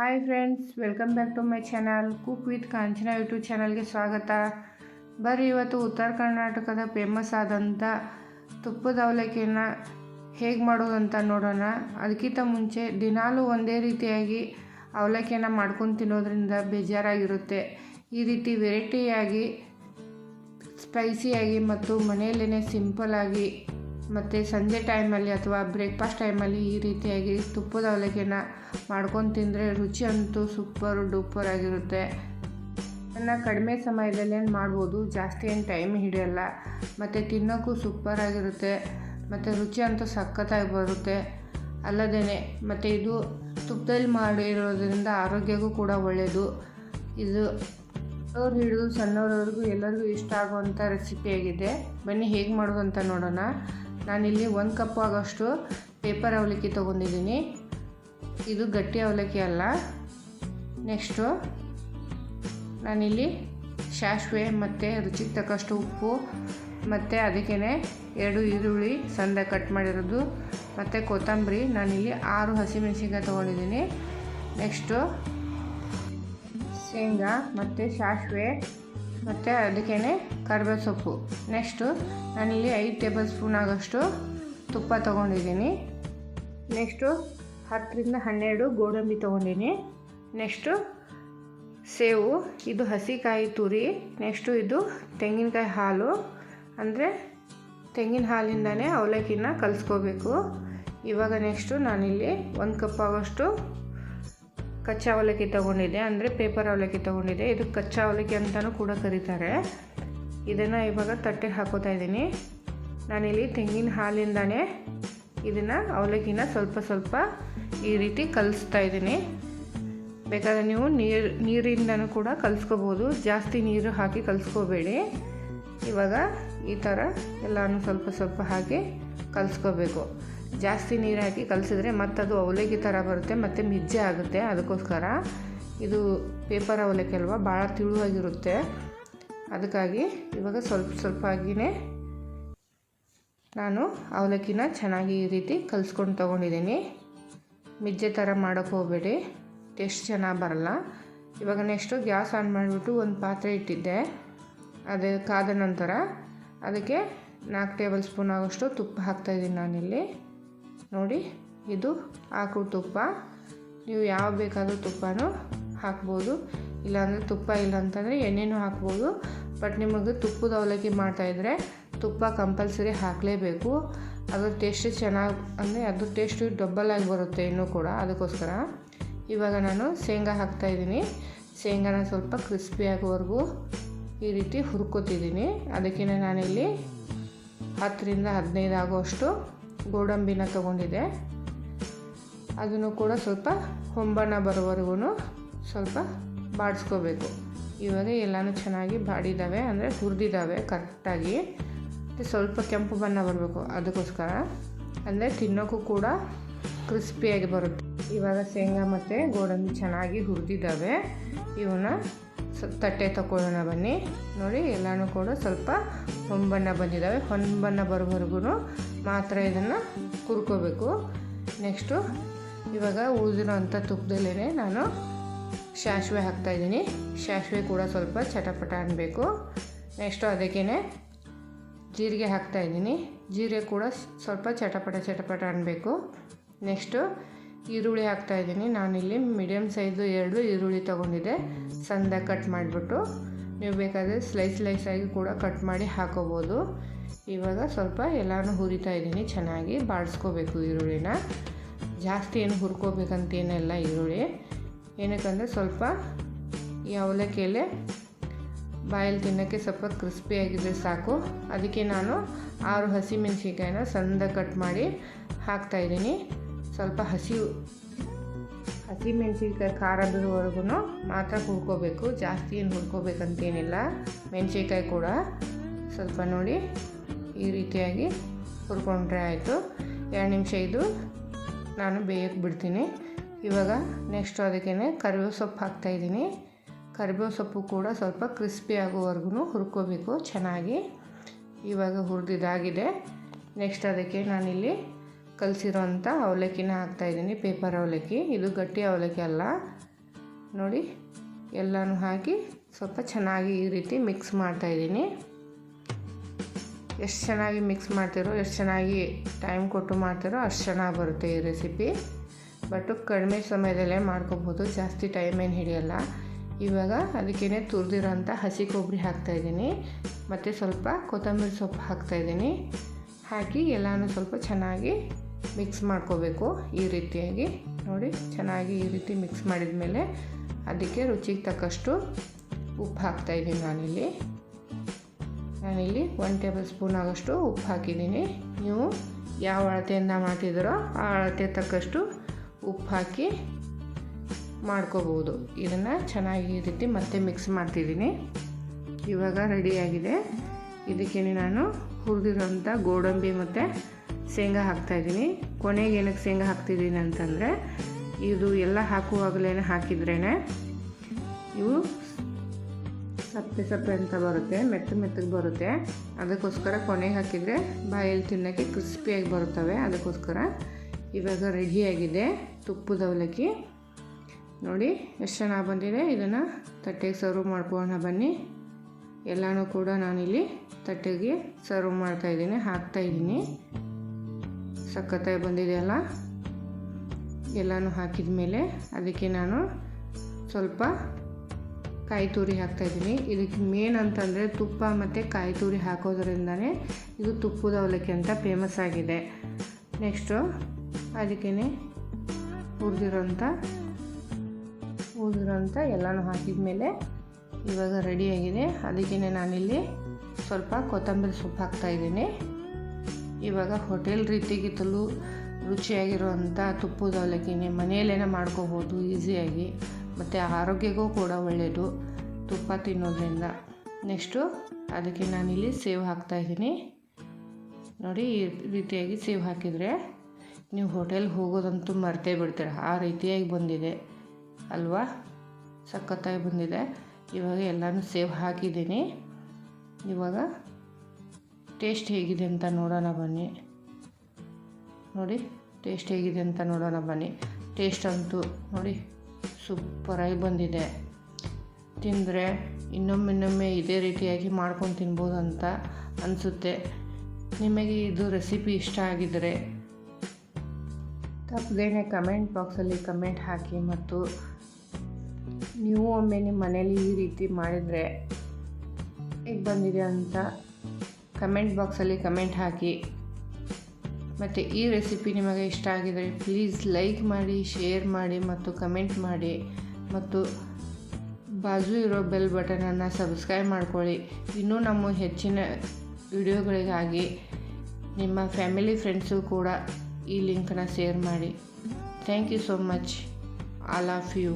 Hi friends welcome back to my channel cook with Kanchana YouTube ಚಾನಲ್ಗೆ ಸ್ವಾಗತ. ಬರ್ರಿ, ಇವತ್ತು ಉತ್ತರ ಕರ್ನಾಟಕದ ಫೇಮಸ್ ಆದಂಥ ತುಪ್ಪದ ಅವಲಕ್ಕಿನ ಹೇಗೆ ಮಾಡೋದಂತ ನೋಡೋಣ. ಅದಕ್ಕಿಂತ ಮುಂಚೆ ದಿನಾಲೂ ಒಂದೇ ರೀತಿಯಾಗಿ ಅವಲಕ್ಕಿಯನ್ನು ಮಾಡ್ಕೊಂಡು ತಿನ್ನೋದ್ರಿಂದ ಬೇಜಾರಾಗಿರುತ್ತೆ. ಈ ರೀತಿ ವೆರೈಟಿಯಾಗಿ ಸ್ಪೈಸಿಯಾಗಿ ಮತ್ತು ಮನೆಯಲ್ಲೇ ಸಿಂಪಲ್ಲಾಗಿ ಮತ್ತು ಸಂಜೆ ಟೈಮಲ್ಲಿ ಅಥವಾ ಬ್ರೇಕ್ಫಾಸ್ಟ್ ಟೈಮಲ್ಲಿ ಈ ರೀತಿಯಾಗಿ ತುಪ್ಪದ ಅವಲಕ್ಕಿನ ಮಾಡ್ಕೊಂಡು ತಿಂದರೆ ರುಚಿ ಅಂತೂ ಸೂಪರ್ ಡೂಪರ್ ಆಗಿರುತ್ತೆ. ಅದನ್ನು ಕಡಿಮೆ ಸಮಯದಲ್ಲೇ ಮಾಡ್ಬೋದು? ಜಾಸ್ತಿ ಏನು ಟೈಮ್ ಹಿಡಿಯಲ್ಲ. ಮತ್ತು ತಿನ್ನೋಕ್ಕೂ ಸೂಪರ್ ಆಗಿರುತ್ತೆ. ಮತ್ತು ರುಚಿ ಅಂತೂ ಸಖತ್ತಾಗಿ ಬರುತ್ತೆ. ಅಲ್ಲದೇ ಮತ್ತು ಇದು ತುಪ್ಪದಲ್ಲಿ ಮಾಡಿರೋದ್ರಿಂದ ಆರೋಗ್ಯಕ್ಕೂ ಕೂಡ ಒಳ್ಳೆಯದು ಇದು ಅವ್ರು ಹಿಡಿದು ಸಣ್ಣವ್ರವ್ರಿಗೂ ಎಲ್ಲರಿಗೂ ಇಷ್ಟ ಆಗುವಂಥ ರೆಸಿಪಿಯಾಗಿದೆ ಬನ್ನಿ ಹೇಗೆ ಮಾಡೋದು ಅಂತ ನೋಡೋಣ. ನಾನಿಲ್ಲಿ ಒಂದು ಕಪ್ ಆಗೋಷ್ಟು ಪೇಪರ್ ಅವಲಕ್ಕಿ ತೊಗೊಂಡಿದ್ದೀನಿ. ಇದು ಗಟ್ಟಿ ಅವಲಕ್ಕಿ ಅಲ್ಲ. ನೆಕ್ಸ್ಟು ನಾನಿಲ್ಲಿ ಸಾಸಿವೆ ಮತ್ತು ರುಚಿಗೆ ತಕ್ಕಷ್ಟು ಉಪ್ಪು ಮತ್ತು ಅದಕ್ಕೇ ಎರಡು ಈರುಳ್ಳಿ ಸಂದ ಕಟ್ ಮಾಡಿರೋದು ಮತ್ತು ಕೊತ್ತಂಬರಿ. ನಾನಿಲ್ಲಿ ಆರು ಹಸಿಮೆಣಸಿನ್ಕಾಯಿ ತೊಗೊಂಡಿದ್ದೀನಿ. ನೆಕ್ಸ್ಟು ಶೇಂಗಾ ಮತ್ತು ಸಾಸಿವೆ ಮತ್ತು ಅದಕ್ಕೇ ಕರಿಬೇವು ಸೊಪ್ಪು. ನೆಕ್ಸ್ಟು ನಾನಿಲ್ಲಿ ಐದು ಟೇಬಲ್ ಸ್ಪೂನ್ ಆಗೋಷ್ಟು ತುಪ್ಪ ತೊಗೊಂಡಿದ್ದೀನಿ. ನೆಕ್ಸ್ಟು ಹತ್ತರಿಂದ ಹನ್ನೆರಡು ಗೋಡಂಬಿ ತೊಗೊಂಡಿನಿ. ನೆಕ್ಸ್ಟು ಸೇವು, ಇದು ಹಸಿಕಾಯಿ ತುರಿ. ನೆಕ್ಸ್ಟು ಇದು ತೆಂಗಿನಕಾಯಿ ಹಾಲು. ಅಂದರೆ ತೆಂಗಿನ ಹಾಲಿಂದನೇ ಅವಲಕ್ಕಿನ ಕಲಿಸ್ಕೋಬೇಕು. ಇವಾಗ ನೆಕ್ಸ್ಟು ನಾನಿಲ್ಲಿ ಒಂದು ಕಪ್ ಆಗೋಷ್ಟು ಕಚ್ಚಾ ಅವಲಕ್ಕಿ ತೊಗೊಂಡಿದ್ದೆ, ಅಂದರೆ ಪೇಪರ್ ಅವಲಕ್ಕಿ ತೊಗೊಂಡಿದ್ದೆ. ಇದು ಕಚ್ಚಾ ಅವಲಕ್ಕಿ ಅಂತಲೂ ಕೂಡ ಕರೀತಾರೆ. ಇದನ್ನು ಇವಾಗ ತಟ್ಟೆಗೆ ಹಾಕೋತಾ ಇದ್ದೀನಿ. ನಾನಿಲ್ಲಿ ತೆಂಗಿನ ಹಾಲಿಂದನೇ ಇದನ್ನು ಅವಲಕ್ಕಿನ ಸ್ವಲ್ಪ ಸ್ವಲ್ಪ ಈ ರೀತಿ ಕಲಿಸ್ತಾ ಇದ್ದೀನಿ. ಬೇಕಾದರೆ ನೀವು ನೀರು, ನೀರಿಂದನೂ ಕೂಡ ಕಲಿಸ್ಕೋಬೋದು. ಜಾಸ್ತಿ ನೀರು ಹಾಕಿ ಕಲಿಸ್ಕೋಬೇಡಿ. ಇವಾಗ ಈ ಥರ ಎಲ್ಲನೂ ಸ್ವಲ್ಪ ಸ್ವಲ್ಪ ಹಾಕಿ ಕಲಿಸ್ಕೋಬೇಕು. ಜಾಸ್ತಿ ನೀರು ಹಾಕಿ ಕಲಸಿದ್ರೆ ಅದು ಅವಲಕ್ಕಿ ಥರ ಬರುತ್ತೆ, ಮತ್ತು ಮಿಜ್ಜೆ ಆಗುತ್ತೆ. ಅದಕ್ಕೋಸ್ಕರ ಇದು ಪೇಪರ್ ಅವಲಕ್ಕಿ ಅಲ್ವಾ, ಭಾಳ ತಿಳುವಾಗಿರುತ್ತೆ. ಅದಕ್ಕಾಗಿ ಇವಾಗ ಸ್ವಲ್ಪ ಸ್ವಲ್ಪ ಆಗಿನೇ ನಾನು ಅವಲಕ್ಕಿನ ಚೆನ್ನಾಗಿ ಈ ರೀತಿ ಕಲಿಸ್ಕೊಂಡು ತೊಗೊಂಡಿದ್ದೀನಿ. ಮಿಜ್ಜೆ ಥರ ಮಾಡೋಕ್ಕೆ ಹೋಗಬೇಡಿ, ಟೇಸ್ಟ್ ಚೆನ್ನಾಗಿ ಬರಲ್ಲ. ಇವಾಗ ನೆಕ್ಸ್ಟು ಗ್ಯಾಸ್ ಆನ್ ಮಾಡಿಬಿಟ್ಟು ಒಂದು ಪಾತ್ರೆ ಇಟ್ಟಿದ್ದೆ. ಅದು ಕಾದ ನಂತರ ಅದಕ್ಕೆ ನಾಲ್ಕು ಟೇಬಲ್ ಸ್ಪೂನ್ ಆಗೋಷ್ಟು ತುಪ್ಪ ಹಾಕ್ತಾಯಿದ್ದೀನಿ ನಾನಿಲ್ಲಿ. ನೋಡಿ, ಇದು ಆಕಳು ತುಪ್ಪ. ನೀವು ಯಾವ ಬೇಕಾದರೂ ತುಪ್ಪನೂ ಹಾಕ್ಬೋದು. ಇಲ್ಲಾಂದರೆ ತುಪ್ಪ ಇಲ್ಲ ಅಂತಂದರೆ ಎಣ್ಣೆನೂ ಹಾಕ್ಬೋದು. ಬಟ್ ನಿಮಗೆ ತುಪ್ಪದ ಅವಲಕ್ಕಿ ಮಾಡ್ತಾಯಿದ್ರೆ ತುಪ್ಪ ಕಂಪಲ್ಸರಿ ಹಾಕಲೇಬೇಕು. ಅದ್ರ ಟೇಸ್ಟ್ ಚೆನ್ನಾಗಿ, ಅಂದರೆ ಅದ್ರ ಟೇಸ್ಟು ಆಗಿ ಬರುತ್ತೆ ಇನ್ನೂ ಕೂಡ ಅದಕ್ಕೋಸ್ಕರ. ಇವಾಗ ನಾನು ಶೇಂಗಾ ಹಾಕ್ತಾಯಿದ್ದೀನಿ ಶೇಂಗಾನ ಸ್ವಲ್ಪ ಕ್ರಿಸ್ಪಿ ಆಗೋವರೆಗೂ ಈ ರೀತಿ ಹುರ್ಕೋತಿದ್ದೀನಿ. ಅದಕ್ಕೆ ನಾನಿಲ್ಲಿ ಹತ್ತರಿಂದ ಹದಿನೈದು ಆಗೋಷ್ಟು ಗೋಡಂಬಿನ ತಗೊಂಡಿದೆ ಅದನ್ನು ಕೂಡ ಸ್ವಲ್ಪ ಹೊಂಬಣ ಬರೋವರೆಗೂ ಸ್ವಲ್ಪ ಬಾಡಿಸ್ಕೋಬೇಕು. ಇವಾಗ ಎಲ್ಲನೂ ಚೆನ್ನಾಗಿ ಬಾಡಿದ್ದಾವೆ, ಅಂದರೆ ಹುರಿದಿದ್ದಾವೆ ಕರೆಕ್ಟಾಗಿ. ಸ್ವಲ್ಪ ಕೆಂಪು ಬಣ್ಣ ಬರಬೇಕು ಅದಕ್ಕೋಸ್ಕರ. ಅಂದರೆ ತಿನ್ನೋಕ್ಕೂ ಕೂಡ ಕ್ರಿಸ್ಪಿಯಾಗಿ ಬರುತ್ತೆ. ಇವಾಗ ಶೇಂಗಾ ಮತ್ತು ಗೋಡಂಬಿ ಚೆನ್ನಾಗಿ ಹುರಿದಿದ್ದಾವೆ. ಇವನ್ನ ತಟ್ಟೆ ತಗೊಳ್ಳೋಣ ಬನ್ನಿ. ನೋಡಿ ಎಲ್ಲನೂ ಕೂಡ ಸ್ವಲ್ಪ ಹೊಂಬಣ್ಣ ಬಂದಿದ್ದಾವೆ. ಹೊಂಬಣ್ಣ ಬರೋವರೆಗೂ ಮಾತ್ರ ಇದನ್ನು ಕುರ್ಕೋಬೇಕು ನೆಕ್ಸ್ಟು ಇವಾಗ ಉಳಿದಿರೋ ಅಂಥ ತುಪ್ಪದಲ್ಲೇ ನಾನು ಸಾಸಿವೆ ಹಾಕ್ತಾಯಿದ್ದೀನಿ ಸಾಸಿವೆ ಕೂಡ ಸ್ವಲ್ಪ ಚಟಪಟ ಅನ್ನಬೇಕು ನೆಕ್ಸ್ಟು ಅದಕ್ಕೇ ಜೀರಿಗೆ ಹಾಕ್ತಾಯಿದ್ದೀನಿ ಜೀರಿಗೆ ಕೂಡ ಸ್ವಲ್ಪ ಚಟಪಟ ಚಟಪಟ ಅನ್ನಬೇಕು ನೆಕ್ಸ್ಟು ಈರುಳ್ಳಿ ಹಾಕ್ತಾಯಿದ್ದೀನಿ ನಾನಿಲ್ಲಿ ಮೀಡಿಯಮ್ ಸೈಜು ಎರಡು ಈರುಳ್ಳಿ ತೊಗೊಂಡಿದ್ದೆ. ಸಣ್ಣದಾಗಿ ಕಟ್ ಮಾಡಿಬಿಟ್ಟು. ನೀವು ಬೇಕಾದರೆ ಸ್ಲೈಸ್ ಸ್ಲೈಸಾಗಿ ಕೂಡ ಕಟ್ ಮಾಡಿ ಹಾಕೋಬೋದು. ಇವಾಗ ಸ್ವಲ್ಪ ಎಲ್ಲನೂ ಹುರಿತಾ ಇದ್ದೀನಿ. ಚೆನ್ನಾಗಿ ಬಾಡಿಸ್ಕೋಬೇಕು ಈರುಳ್ಳಿನ. ಜಾಸ್ತಿ ಏನು ಹುರ್ಕೋಬೇಕಂತೇನಿಲ್ಲ ಈರುಳ್ಳಿ. ಏನಕ್ಕಂದರೆ ಸ್ವಲ್ಪ ಈ ಅವಲಕ್ಕಿಯಲ್ಲೇ ಬಾಯಲ್ಲಿ ತಿನ್ನೋಕ್ಕೆ ಸ್ವಲ್ಪ ಕ್ರಿಸ್ಪಿಯಾಗಿದ್ದರೆ ಸಾಕು. ಅದಕ್ಕೆ ನಾನು ಆರು ಹಸಿ ಮೆಣಸಿನ್ಕಾಯಿನ ಸಣ್ಣ ಕಟ್ ಮಾಡಿ ಹಾಕ್ತಾಯಿದ್ದೀನಿ ಸ್ವಲ್ಪ ಹಸಿ ಹಸಿ ಮೆಣಸಿನ್ಕಾಯಿ ಖಾರದವರೆಗೂ ಮಾತ್ರ ಹುರ್ಕೋಬೇಕು. ಜಾಸ್ತಿ ಏನು ಹುರ್ಕೋಬೇಕಂತೇನಿಲ್ಲ. ಮೆಣಸಿನ್ಕಾಯಿ ಕೂಡ ಸ್ವಲ್ಪ ನೋಡಿ. ಈ ರೀತಿಯಾಗಿ ಹುರ್ಕೊಂಡ್ರೆ ಆಯಿತು. ಎರಡು ನಿಮಿಷ ಇದು ನಾನು ಬೇಯಕ್ಕೆ ಬಿಡ್ತೀನಿ. ಇವಾಗ ನೆಕ್ಸ್ಟು ಅದಕ್ಕೇ ಕರಿಬೇವು ಸೊಪ್ಪು ಹಾಕ್ತಾಯಿದ್ದೀನಿ ಕರಿಬೇವು ಸೊಪ್ಪು ಕೂಡ ಸ್ವಲ್ಪ ಕ್ರಿಸ್ಪಿ ಆಗೋವರೆಗೂ ಹುರ್ಕೋಬೇಕು ಚೆನ್ನಾಗಿ. ಇವಾಗ ಹುರಿದಿದ್ದಾಗಿದೆ. ನೆಕ್ಸ್ಟ್ ಅದಕ್ಕೆ ನಾನಿಲ್ಲಿ ಕಲಸಿರೋ ಅಂಥ ಅವಲಕ್ಕಿನ ಹಾಕ್ತಾಯಿದ್ದೀನಿ ಪೇಪರ್ ಅವಲಕ್ಕಿ. ಇದು ಗಟ್ಟಿ ಅವಲಕ್ಕಿ ಅಲ್ಲ. ನೋಡಿ, ಎಲ್ಲನೂ ಹಾಕಿ ಸ್ವಲ್ಪ ಚೆನ್ನಾಗಿ ಈ ರೀತಿ ಮಿಕ್ಸ್ ಮಾಡ್ತಾಯಿದ್ದೀನಿ ಎಷ್ಟು ಚೆನ್ನಾಗಿ ಮಿಕ್ಸ್ ಮಾಡ್ತಿರೋ, ಎಷ್ಟು ಚೆನ್ನಾಗಿ ಟೈಮ್ ಕೊಟ್ಟು ಮಾಡ್ತಿರೋ ಅಷ್ಟು ಚೆನ್ನಾಗಿ ಬರುತ್ತೆ ಈ ರೆಸಿಪಿ ಬಟ್ ಕಡಿಮೆ ಸಮಯದಲ್ಲೇ ಮಾಡ್ಕೋಬೋದು, ಜಾಸ್ತಿ ಟೈಮ್ ಏನು ಹಿಡಿಯಲ್ಲ. ಇವಾಗ ಅದಕ್ಕೇ ತುರಿದಿರೋಂಥ ಹಸಿ ಕೊಬ್ಬರಿ ಹಾಕ್ತಾಯಿದ್ದೀನಿ ಮತ್ತು ಸ್ವಲ್ಪ ಕೊತ್ತಂಬರಿ ಸೊಪ್ಪು ಹಾಕ್ತಾಯಿದ್ದೀನಿ ಹಾಕಿ ಎಲ್ಲನೂ ಸ್ವಲ್ಪ ಚೆನ್ನಾಗಿ ಮಿಕ್ಸ್ ಮಾಡ್ಕೋಬೇಕು ಈ ರೀತಿಯಾಗಿ. ನೋಡಿ, ಚೆನ್ನಾಗಿ ಈ ರೀತಿ ಮಿಕ್ಸ್ ಮಾಡಿದ ಮೇಲೆ ಅದಕ್ಕೆ ರುಚಿಗೆ ತಕ್ಕಷ್ಟು ಉಪ್ಪು ಹಾಕ್ತಾಯಿದ್ದೀನಿ ನಾನಿಲ್ಲಿ. ನಾನಿಲ್ಲಿ ಒನ್ ಟೇಬಲ್ ಸ್ಪೂನ್ ಆಗೋಷ್ಟು ಉಪ್ಪು ಹಾಕಿದ್ದೀನಿ. ನೀವು ಯಾವ ಅಳತೆಯಿಂದ ಮಾಡ್ತಿದ್ದೀರೋ ಆ ಅಳತೆ ತಕ್ಕಷ್ಟು ಉಪ್ಪು ಹಾಕಿ ಮಾಡ್ಕೋಬೋದು. ಇದನ್ನು ಚೆನ್ನಾಗಿ ರೀತಿ ಮತ್ತೆ ಮಿಕ್ಸ್ ಮಾಡ್ತಿದ್ದೀನಿ. ಇವಾಗ ರೆಡಿಯಾಗಿದೆ ಇದಕ್ಕೆ ನಾನು ಹುರಿದಿರೋಂಥ ಗೋಡಂಬಿ ಮತ್ತು ಶೇಂಗಾ ಹಾಕ್ತಾಯಿದ್ದೀನಿ ಕೊನೆಗೆ ಏನಕ್ಕೆ ಶೇಂಗಾ ಹಾಕ್ತಿದ್ದೀನಿ ಅಂತಂದರೆ, ಇದು ಎಲ್ಲ ಹಾಕುವಾಗಲೇ ಹಾಕಿದ್ರೇ ಇವು ಸಪ್ಪೆ ಸಪ್ಪೆ ಅಂತ ಬರುತ್ತೆ ಮೆತ್ತ ಮೆತ್ತಗೆ ಬರುತ್ತೆ. ಅದಕ್ಕೋಸ್ಕರ ಕೊನೆಗೆ ಹಾಕಿದರೆ ಬಾಯಲ್ಲಿ ತಿನ್ನೋಕ್ಕೆ ಕ್ರಿಸ್ಪಿಯಾಗಿ ಬರುತ್ತವೆ. ಅದಕ್ಕೋಸ್ಕರ ಇವಾಗ ರೆಡಿಯಾಗಿದೆ ತುಪ್ಪದ ಅವಲಕ್ಕಿ. ನೋಡಿ, ಎಷ್ಟು ಚೆನ್ನಾಗಿ ಬಂದಿದೆ. ಇದನ್ನು ತಟ್ಟೆಗೆ ಸರ್ವ್ ಮಾಡ್ಕೊಳ್ಳೋಣ ಬನ್ನಿ. ಎಲ್ಲನೂ ಕೂಡ ನಾನಿಲ್ಲಿ ತಟ್ಟೆಗೆ ಸರ್ವ್ ಮಾಡ್ತಾಯಿದ್ದೀನಿ ಹಾಕ್ತಾಯಿದ್ದೀನಿ ಸಖತ್ತಾಗಿ ಬಂದಿದೆಯಲ್ಲ ಎಲ್ಲನೂ ಹಾಕಿದ ಮೇಲೆ ಅದಕ್ಕೆ ನಾನು ಸ್ವಲ್ಪ ಕಾಯಿ ತುರಿ ಹಾಕ್ತಾಯಿದ್ದೀನಿ ಇದಕ್ಕೆ ಮೇನ್ ಅಂತಂದರೆ ತುಪ್ಪ ಮತ್ತು ಕಾಯಿ ತುರಿ ಹಾಕೋದ್ರಿಂದನೇ ಇದು ತುಪ್ಪದ ಅವಲಕ್ಕಿ ಅಂತ ಫೇಮಸ್ ಆಗಿದೆ. ನೆಕ್ಸ್ಟು ಅದಕ್ಕೇ ಹುರಿದಿರೋಂಥ ಹುರಿದಿರೋಂಥ ಎಲ್ಲನೂ ಹಾಕಿದ ಮೇಲೆ ಇವಾಗ ರೆಡಿಯಾಗಿದೆ ಅದಕ್ಕೇ ನಾನಿಲ್ಲಿ ಸ್ವಲ್ಪ ಕೊತ್ತಂಬರಿ ಸೊಪ್ಪು ಹಾಕ್ತಾಯಿದ್ದೀನಿ ಇವಾಗ ಹೋಟೆಲ್ ರೀತಿಗಿತ್ತಲೂ ರುಚಿಯಾಗಿರುವಂಥ ತುಪ್ಪದ ಅವಲಕ್ಕಿನೇ ಮನೆಯಲ್ಲೇ ಮಾಡ್ಕೋಬೋದು ಈಸಿಯಾಗಿ ಮತ್ತು ಆರೋಗ್ಯಕ್ಕೂ ಕೂಡ ಒಳ್ಳೆಯದು ತುಪ್ಪ ತಿನ್ನೋದ್ರಿಂದ. ನೆಕ್ಸ್ಟು ಅದಕ್ಕೆ ನಾನಿಲ್ಲಿ ಸೇವ್ ಹಾಕ್ತಾಯಿದ್ದೀನಿ ನೋಡಿ, ಈ ರೀತಿಯಾಗಿ ಸೇವ್ ಹಾಕಿದರೆ ನೀವು ಹೋಟೆಲ್ಗೆ ಹೋಗೋದಂತೂ ಮರ್ತೇ ಬಿಡ್ತೀರ. ಆ ರೀತಿಯಾಗಿ ಬಂದಿದೆ. ಅಲ್ವಾ? ಸಖತ್ತಾಗಿ ಬಂದಿದೆ. ಇವಾಗ ಎಲ್ಲನೂ ಸೇವ್ ಹಾಕಿದ್ದೀನಿ. ಇವಾಗ ಟೇಸ್ಟ್ ಹೇಗಿದೆ ಅಂತ ನೋಡೋಣ ಬನ್ನಿ. ನೋಡಿ, ಟೇಸ್ಟ್ ಹೇಗಿದೆ ಅಂತ ನೋಡೋಣ ಬನ್ನಿ. ಟೇಸ್ಟ್ ಅಂತೂ ನೋಡಿ. ಸೂಪರಾಗಿ ಬಂದಿದೆ. ತಿಂದರೆ ಇನ್ನೊಮ್ಮೆ ಇದೇ ರೀತಿಯಾಗಿ ಮಾಡ್ಕೊಂಡು ತಿನ್ಬೋದು ಅಂತ ಅನಿಸುತ್ತೆ. ನಿಮಗೆ ಇದು ರೆಸಿಪಿ ಇಷ್ಟ ಆಗಿದ್ದರೆ ತಪ್ಪದೇನೆ ಕಮೆಂಟ್ ಬಾಕ್ಸಲ್ಲಿ ಕಮೆಂಟ್ ಹಾಕಿ ಮತ್ತು ನೀವು ಒಮ್ಮೆ ನಿಮ್ಮ ಮನೇಲಿ ಈ ರೀತಿ ಮಾಡಿದರೆ ಹೇಗೆ ಬಂದಿದೆ ಅಂತ ಕಮೆಂಟ್ ಬಾಕ್ಸಲ್ಲಿ ಕಮೆಂಟ್ ಹಾಕಿ. ಮತ್ತು ಈ ರೆಸಿಪಿ ನಿಮಗೆ ಇಷ್ಟ ಆಗಿದರೆ ಪ್ಲೀಸ್ ಲೈಕ್ ಮಾಡಿ ಶೇರ್ ಮಾಡಿ ಮತ್ತು ಕಮೆಂಟ್ ಮಾಡಿ ಮತ್ತು ಬಾಜು ಇರೋ ಬೆಲ್ ಬಟನನ್ನು ಸಬ್ಸ್ಕ್ರೈಬ್ ಮಾಡ್ಕೊಳ್ಳಿ. ಇನ್ನೂ ನಮ್ಮ ಹೆಚ್ಚಿನ ವಿಡಿಯೋಗಳಿಗಾಗಿ ನಿಮ್ಮ ಫ್ಯಾಮಿಲಿ ಫ್ರೆಂಡ್ಸು ಕೂಡ ಈ ಲಿಂಕನ್ನ ಶೇರ್ ಮಾಡಿ. Thank you so much all of you